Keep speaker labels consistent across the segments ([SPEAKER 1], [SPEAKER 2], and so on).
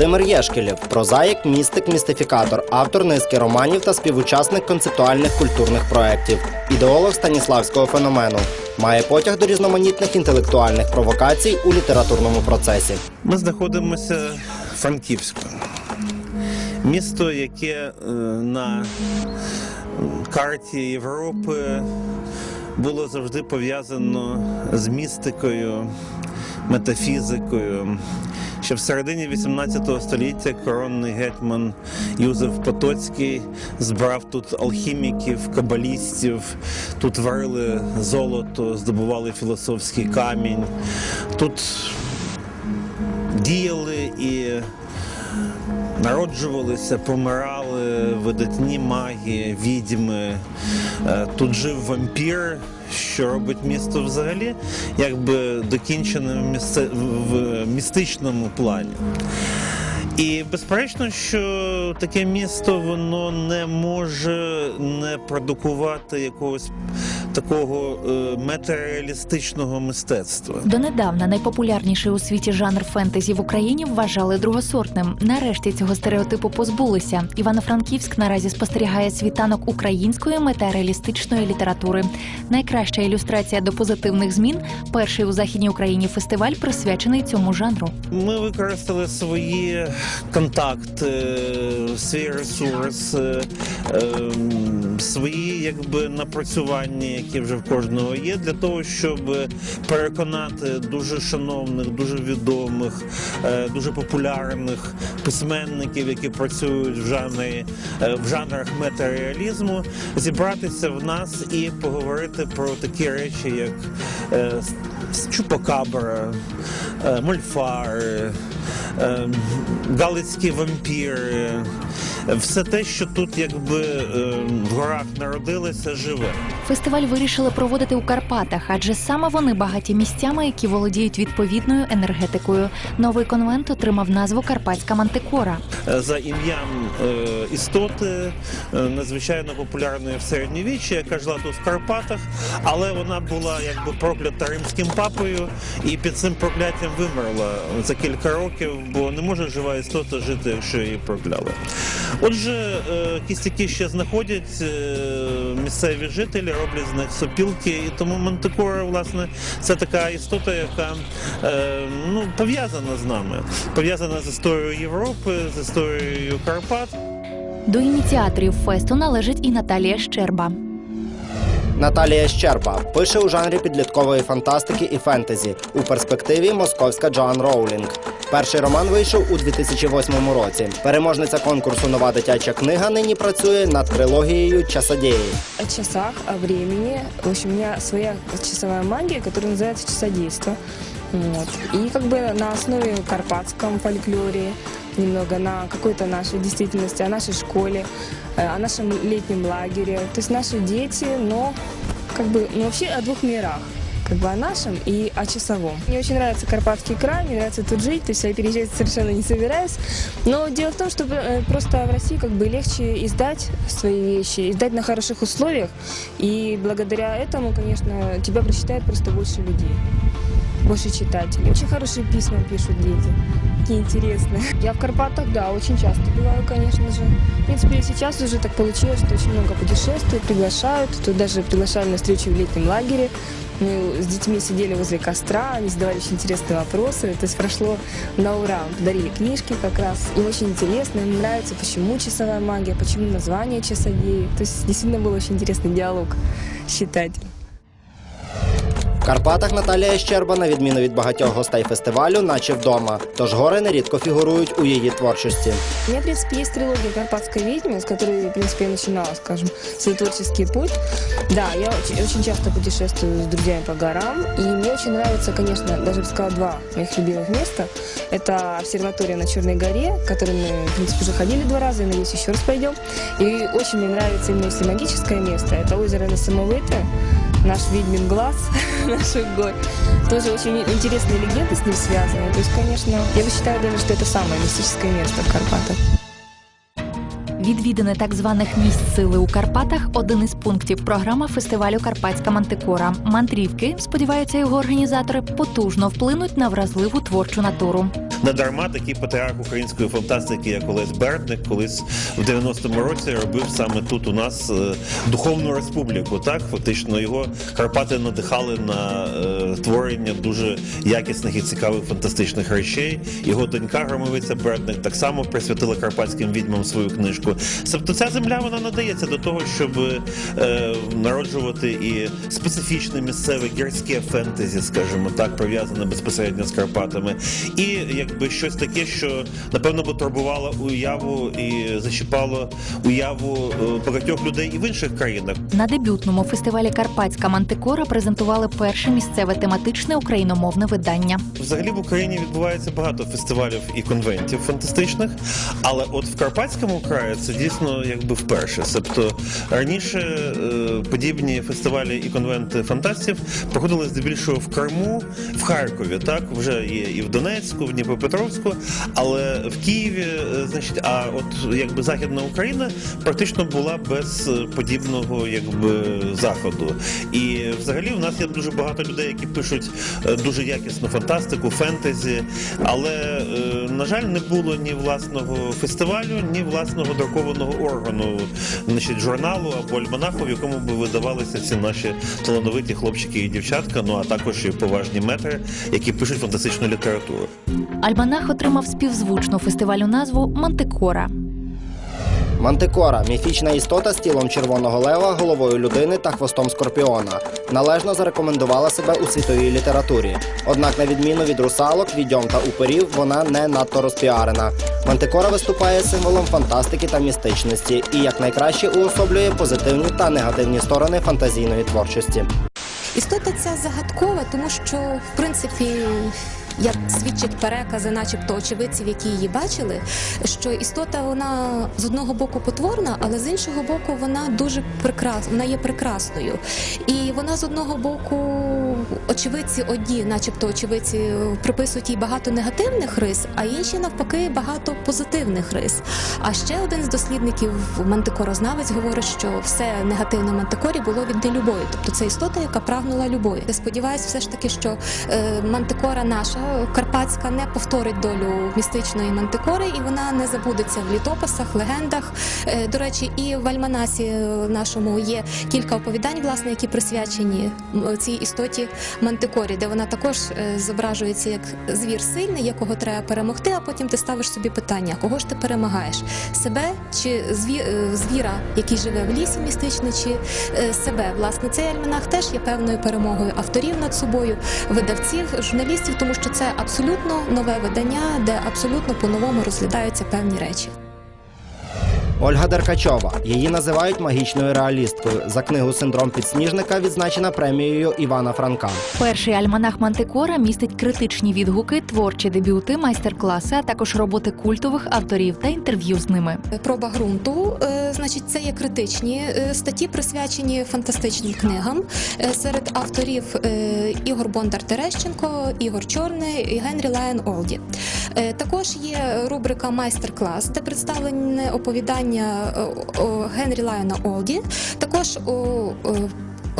[SPEAKER 1] Володимир Єшкелєв, прозаїк, містик, містифікатор, автор низки романів та співучасник концептуальних культурних проєктів, ідеолог станіславського феномену. Має потяг до різноманітних інтелектуальних провокацій у літературному процесі.
[SPEAKER 2] Ми знаходимося в Франківську. Місто, яке е, на карті Європи було завжди пов'язано з містикою, метафізикою. Ще в середині 18 століття коронний гетьман Юзеф Потоцький збрав тут алхіміків, кабалістів, тут варили золото, здобували філософський камінь. Тут діяли і народжувалися, помирали видатні маги, відьми. Е, Тут жив вампір, що робить місто взагалі якби докінченим в, місце... в містичному плані. І безперечно, що таке місто воно не може не продукувати якогось такого е, метареалістичного мистецтва.
[SPEAKER 3] Донедавна найпопулярніший у світі жанр фентезі в Україні вважали другосортним. Нарешті цього стереотипу позбулися. Івано-Франківськ наразі спостерігає світанок української метареалістичної літератури. Найкраща ілюстрація до позитивних змін перший у західній Україні фестиваль присвячений цьому жанру.
[SPEAKER 2] Ми використали свої контакти, свій ресурс, е, ем, свої якби напрацювання, які вже в кожного є, для того, щоб переконати дуже шановних, дуже відомих, е, дуже популярних письменників, які працюють в жанрі е, в жанрах метареалізму, зібратися в нас і поговорити про такі речі, як е, Чупакабра, Мольфари, Галицькі вампіри, все те, що тут якби е, в горах народилося, живе.
[SPEAKER 3] Фестиваль вирішили проводити у Карпатах, адже саме вони багаті місцями, які володіють відповідною енергетикою. Новий конвент отримав назву Карпатська мантикора.
[SPEAKER 2] Е, за ім'ям е, істоти, е, надзвичайно популярної в середньовіччі, яка жила тут в Карпатах, але вона була якби проклята римським папою і під цим прокляттям вимерла за кілька років, бо не може жива істота жити, якщо її прокляли. Отже, е, кістяки ще знаходять е, місцеві жителі, роблять з них сопілки, і тому мантикора, власне, це така істота, яка е, ну, пов'язана з нами, пов'язана з історією Європи, з історією Карпат.
[SPEAKER 3] До ініціаторів фесту належить і Наталія Щерба.
[SPEAKER 1] Наталія Щерба пише у жанрі підліткової фантастики і фентезі. У перспективі московська Джоан Роулінг. Перший роман вийшов у 2008 році. Переможниця конкурсу Нова дитяча книга нині працює над трилогією Часодеї.
[SPEAKER 4] о часах, о времени. В общем, у меня своя часовая магия, которая называется часодейство. Вот. И как бы на основе карпатском фольклоре, немного на какой-то нашей действительности, о нашей школе, э, о нашем летнем лагере. То есть наши дети, но как бы ну, вообще о двух мирах. Как бы о нашем и о часовом. Мне очень нравится Карпатский край, мне нравится тут жить, то есть я переезжать совершенно не собираюсь. Но дело в том, что э, просто в России как бы легче издать свои вещи, издать на хороших условиях. И благодаря этому, конечно, тебя прочитает просто больше людей, больше читателей. Очень хорошие письма пишут дети, такие интересные. Я в Карпатах, да, очень часто бываю, конечно же. В принципе, сейчас уже так получилось, что очень много путешествий, приглашают. Тут даже приглашали на встречу в летнем лагере. Мы с детьми сидели возле костра, они задавали очень интересные вопросы. То есть прошло на ура. Подарили книжки как раз. Им очень интересно, им нравится, почему часовая магия, почему название часовей. То есть действительно был очень интересный диалог с читателем.
[SPEAKER 1] В Карпатах Наталія Щерба, на відміну від багатьох гостей фестивалю, наче вдома. Тож гори нерідко фігурують у її творчості.
[SPEAKER 4] У меня, в принципе, есть трилогия «Карпатская ведьма», с которой, в принципе, я начинала, скажем, свой творческий путь. Да, я очень, очень часто путешествую с друзьями по горам, и мне очень нравится, конечно, даже бы сказала, два моих любимых места. Это обсерватория на Черной горе, в которой мы, в принципе, уже ходили два раза, и, надеюсь, еще раз пойдем. И очень мне нравится именно если магическое место. Это озеро Несамовыте, наш ведьмин глаз наших гор. Тоже очень интересные легенды с ним связаны. То есть, конечно, я бы считаю даже, что это самое мистическое место в Карпатах.
[SPEAKER 3] Відвідини так званих місць сили у Карпатах один із пунктів програми фестивалю Карпатська мантикора. Мандрівки, сподіваються його організатори, потужно вплинуть на вразливу творчу натуру.
[SPEAKER 2] Не дарма такий патріарх української фантастики, як Олесь Бердник, колись в 90-му році робив саме тут у нас е, духовну республіку. Так, фактично його Карпати надихали на е, творення дуже якісних і цікавих фантастичних речей. Його донька Громовиця Бердник так само присвятила карпатським відьмам свою книжку. Тобто ця земля вона надається до того, щоб е, народжувати і специфічне місцеве гірське фентезі, скажімо так, пов'язане безпосередньо з Карпатами, і якби щось таке, що напевно би турбувало уяву і зачіпало уяву е, багатьох людей і в інших країнах.
[SPEAKER 3] На дебютному фестивалі Карпатська мантикора презентували перше місцеве тематичне україномовне видання.
[SPEAKER 2] Взагалі в Україні відбувається багато фестивалів і конвентів фантастичних, але от в Карпатському краї це дійсно якби вперше. Тобто раніше е, подібні фестивалі і конвенти фантастів проходили здебільшого в Криму, в Харкові. Так вже є і в Донецьку, в Дніпропетровську, але в Києві, е, значить, а от якби Західна Україна практично була без е, подібного якби заходу. І взагалі в нас є дуже багато людей, які пишуть дуже якісну фантастику, фентезі, але на жаль, не було ні власного фестивалю, ні власного друкованого органу, значить, журналу або альманаху, в якому би видавалися ці наші талановиті хлопчики і дівчатка, ну а також і поважні метри, які пишуть фантастичну літературу.
[SPEAKER 3] Альманах отримав співзвучну фестивалю назву Мантикора.
[SPEAKER 1] Мантикора міфічна істота з тілом червоного лева, головою людини та хвостом скорпіона. Належно зарекомендувала себе у світовій літературі. Однак, на відміну від русалок, відьом та уперів, вона не надто розпіарена. Мантикора виступає символом фантастики та містичності і якнайкраще уособлює позитивні та негативні сторони фантазійної творчості.
[SPEAKER 5] Істота ця загадкова, тому що в принципі. Як свідчать перекази, начебто очевидців, які її бачили, що істота вона з одного боку потворна, але з іншого боку вона дуже прекрасна, вона є прекрасною. І вона з одного боку, очевидці одні, начебто очевидці, приписують їй багато негативних рис, а інші навпаки багато позитивних рис. А ще один з дослідників, мантикорознавець, говорить, що все негативне мантикорі було від нелюбові. Тобто це істота, яка прагнула любові. Я сподіваюся, все ж таки, що е, мантикора наша карпатська не повторить долю містичної мантикори, і вона не забудеться в літописах, легендах. Е, до речі, і в альманасі е, нашому є кілька оповідань, власне, які присвячені цій істоті мантикорі, де вона також е, зображується як звір сильний, якого треба перемогти. А потім ти ставиш собі питання, кого ж ти перемагаєш? Себе чи зві, е, звіра, який живе в лісі містично, чи е, себе? Власне, цей альманах теж є певною перемогою авторів над собою, видавців, журналістів, тому що це абсолютно нове видання, де абсолютно по-новому розглядаються певні речі.
[SPEAKER 1] Ольга Деркачова. Її називають магічною реалісткою. За книгу Синдром підсніжника відзначена премією Івана Франка.
[SPEAKER 3] Перший альманах Мантикора містить критичні відгуки, творчі дебюти, майстер-класи, а також роботи культових авторів та інтерв'ю з ними.
[SPEAKER 5] Проба ґрунту, е, значить, це є критичні е, статті, присвячені фантастичним книгам. Е, Серед авторів Ігор Бондар Терещенко, Ігор Чорний і Генрі Лайон Олді. Е, Також є рубрика Майстер-клас, де представлене оповідання е, Генрі Лайона Олді. Також у е,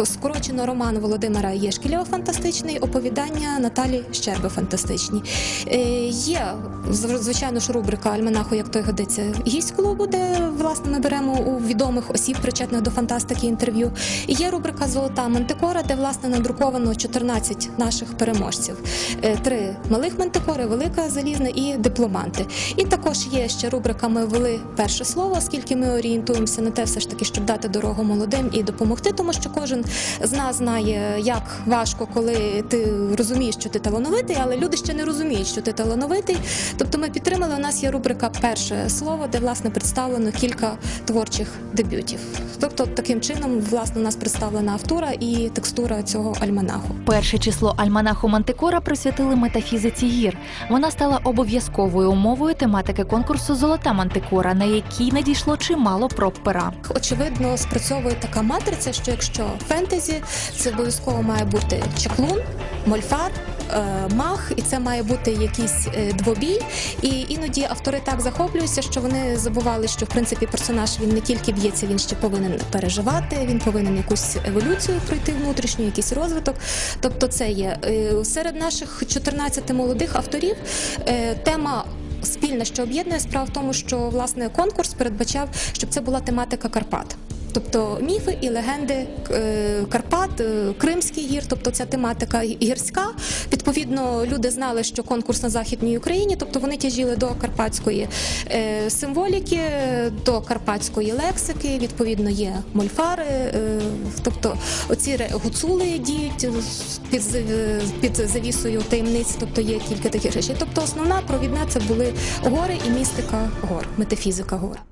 [SPEAKER 5] скорочено роман Володимира Єшкіля фантастичний, оповідання Наталі Щерби фантастичні. Е, Є звичайно ж рубрика Альманаху, як той годиться гість клубу, де власне ми беремо у відомих осіб, причетних до фантастики інтерв'ю. Є рубрика Золота мантикора, де власне надруковано 14 наших переможців: Е, три малих мантикори, велика залізна і дипломанти. І також є ще рубрика Ми ввели перше слово, оскільки ми орієнтуємося на те, все ж таки, щоб дати дорогу молодим і допомогти, тому що кожен з нас знає, як важко, коли ти розумієш, що ти талановитий, але люди ще не розуміють, що ти талановитий. Тобто ми підтримали. У нас є рубрика Перше слово, де власне представлено кілька творчих дебютів. Тобто, таким чином, власне, у нас представлена автура і текстура цього альманаху.
[SPEAKER 3] Перше число альманаху Мантикора присвятили метафізиці гір. Вона стала обов'язковою умовою тематики конкурсу Золота Мантикора, на якій надійшло чимало проб пера.
[SPEAKER 5] Очевидно, спрацьовує така матриця, що якщо фентезі, це обов'язково має бути чаклун, мольфар е, мах, і це має бути якийсь е, двобій. І іноді автори так захоплюються, що вони забували, що в принципі персонаж він не тільки б'ється, він ще повинен переживати, він повинен якусь еволюцію пройти внутрішню, якийсь розвиток. Тобто, це є Е, серед наших 14 молодих авторів тема. Спільне, що об'єднує справа в тому, що власне конкурс передбачав, щоб це була тематика Карпат. Тобто міфи і легенди е, Карпат, е, Кримський гір, тобто ця тематика гірська. Відповідно, люди знали, що конкурс на західній Україні, тобто вони тяжіли до карпатської е, символіки, до карпатської лексики. Відповідно, є мольфари, тобто оці гуцули діють під, під завісою таємниць, тобто є кілька таких речей. Тобто, основна провідна це були гори і містика гор, метафізика гор.